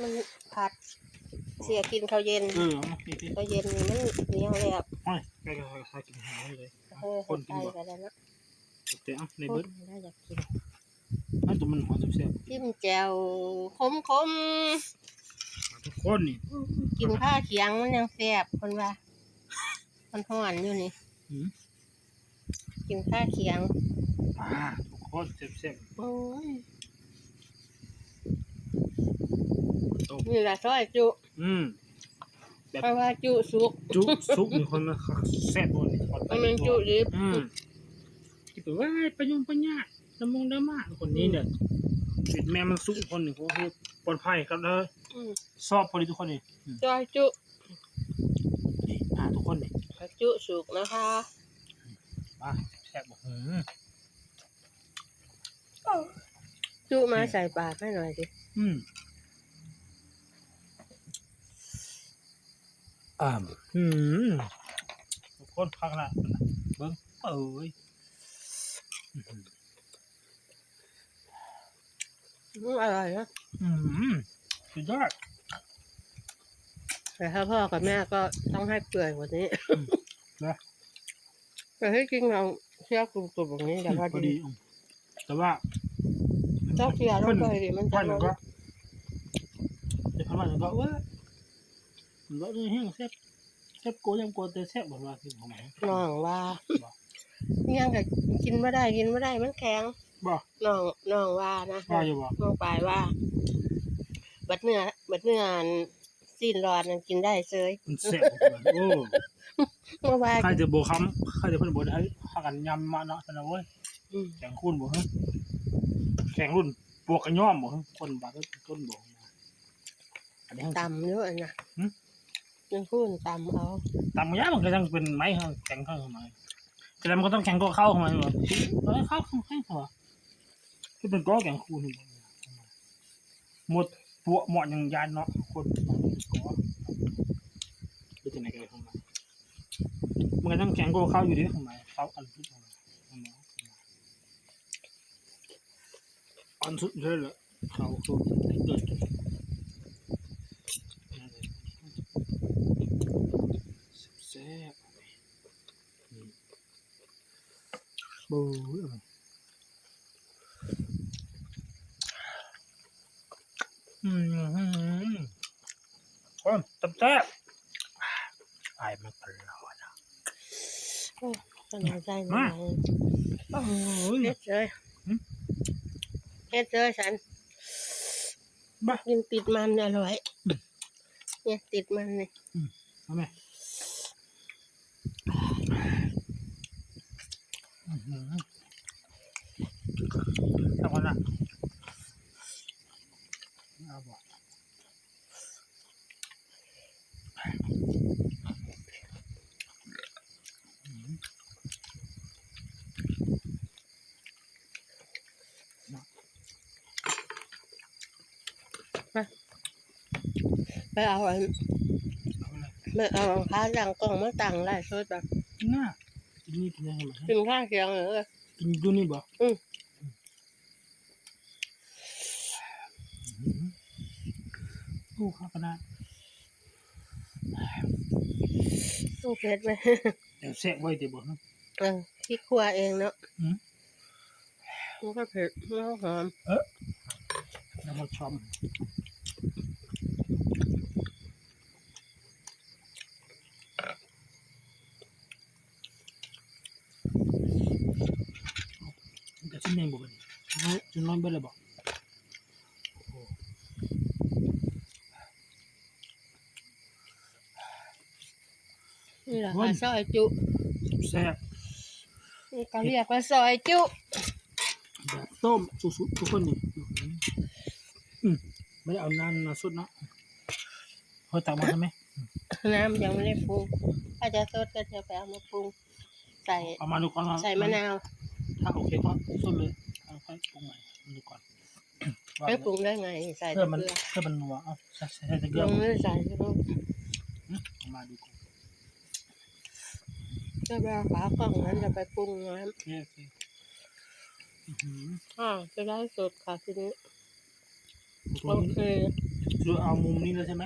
มันผัด เสียกินข้าวเย็นเออเอาพี่พี่ข้าวเย็นนี่มันเหนียวแล้วโอ้ยไปกันไปกินหาเลยเออคนใส่กินบ่กันแล้วเนาะแต่เอาในคเบินดน่าอยากกินอันตัวมันหอมแซ่บจิ้มแจ่วขมขมๆทุกคนนี่ๆกินข้าวเคียงมันยังแซ่บคนว่ามันห่อนอยู่นี่หืมกินข้าวเคียงอ่าทุกคนแซ่บโอ้ย ๆโอ้นี่แหละซอยจุอืม เพราะว่าจุสุกจุซุปมีคนมาแซ่บบ่นี่มันเป็นจุดิบอืมที่ไปว่าไปยุ่งปัญญาน้ำมงน้ำมาคนนี้เนี่ยเป็นแม่มันสุกคนหนึ่งเขาคือปลอดภัยครับเลยอืมชอบพอดีทุกคนนี่อืมซอยจุนี่อ่าทุกคนนี่จุสุกนะคะมาแซ่บบอกหืมจุมาใส่ปากให้หน่อยดิอืม อ่าอืมทุกคนพักละเบิ้งเอ้ยอื้อหืออืมอร่อยนะอืมสุดยอดแต่ถ้าพ่อกับแม่ก็ต้องให้เปื่อยกว่านี้นะแต่ที่จริงเราเคี่ยวกรุบๆแบบนี้แต่พอพอดีดีอืมแต่ว่าต้องเคี่ยวลงไปดิมันจะพันลงก็จะพันมันก็ว่ามันก็นี่แห้งแซ่บแซ่บโกยังโกแต่แซ่บบอกว่าคือของไหนน้องว่าบอกยังก็กินไม่ได้กินไม่ได้มันแข็งบอกน้องน้องว่านะว่าอยู่บอกน้องปลายว่า บัดเนื้อบัดเนื้อสิ้นรอนนั่นกินได้เซยมันแซ่บโอ้เมื่อวานใครจะโบคำใครจะเพิ่นโบได้พากันยำมาเนาะแต่ละเว้ยอืมแข่งคุณบ่ฮะแข่งรุ่นบวกกันย่อมบ่ฮะคนบาดก็ต้นบ่อันนี้ตำเยอะนะหืม ยังพูดตำเอาตามยามันก็ยังเป็นไม้ฮะแข่งเข้ามาแต่มันก็ต้องแข่งก็เข้าเข้ามาบ่เออเข้าเข้าเข้าคือเป็นก้อแข่งคูนหมดปวกหมาะอย่างยานเนาะคนก้อคือจังได๋กันเข้ามามันก็ต้องแข่งก็เข้าอยู่ดิเข้ามาเข้าอันทุกข้ามาอันสุดเลยเหรอเขาคือเกิดแซ่บ บูอืมคนตับแซ่บไอ้มันตลอดอะสนใจไหมมาโอ้ยเฮ็ดเลยหืมเฮ็ดเลยฉันบ้ากินติดมันอร่อย เนี่ยติดมันนี่เอาไหมอื้อหือเอาก่อ นนะเอาบ่ไปเอาอันเอาเลยไม่เอาข้าวดังกล่องมาตั้งไล่สดแบบกินหน้ากินนี่กินยังไงกินข้าวเคียงเออกินดูนี่บ่อืมอื้อหือ โอ้ข้าวกระดาษตู้เผ็ดไหมเดี๋ยวแซ่บไว้เดี๋ยวบ่ฮะเออที่ครัวเองเนาะอืมมันก็เผ็ดแล้วหอมแล้วมาชมมันจะชิ้นเองบ่บัดนี้ชิ้นน้อยเบิดเลยบ่ นี่แหละค่ะซอยจุแซ่บนี่ก็เรียกว่าซอยจุแบบต้มสุกๆทุกคนนี่อืมไม่ได้เอาน้ำมาสุดเนาะเฮ้ยตักมาใช่ไหมน้ำยังไม่ได้ปรุงถ้าจะสดก็จะไปเอามาปรุงใส่เอามาดูก่อนว่าใส่มะนาว ถ้าโอเคก็สุดเลยเอาค่อยปรุงใหม่ดูก่อนว่าไม่ปรุงได้ไงใส่เพื่แต่อมันเกลือเพื่อมันนัวเอาใส่ใส่ใส่เกลืลองไม่ได้ใส่ก็ต้องอืมเอามาดูก่อน จะไปเอาฝากล่องนั้นจะไปปรุงน้โอเคโอเคอื้อหือำอ่าจะได้สดค่ะทีนี้โอเค คือเอามุมนี้เลยใช่ไหม